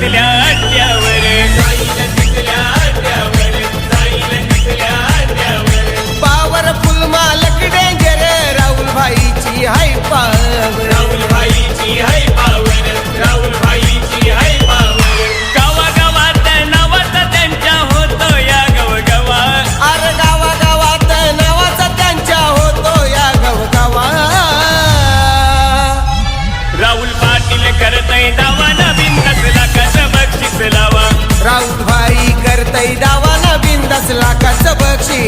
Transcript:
घातल्या राऊत भाई करतय डावाला बिंदास लाखाचं बक्षीस.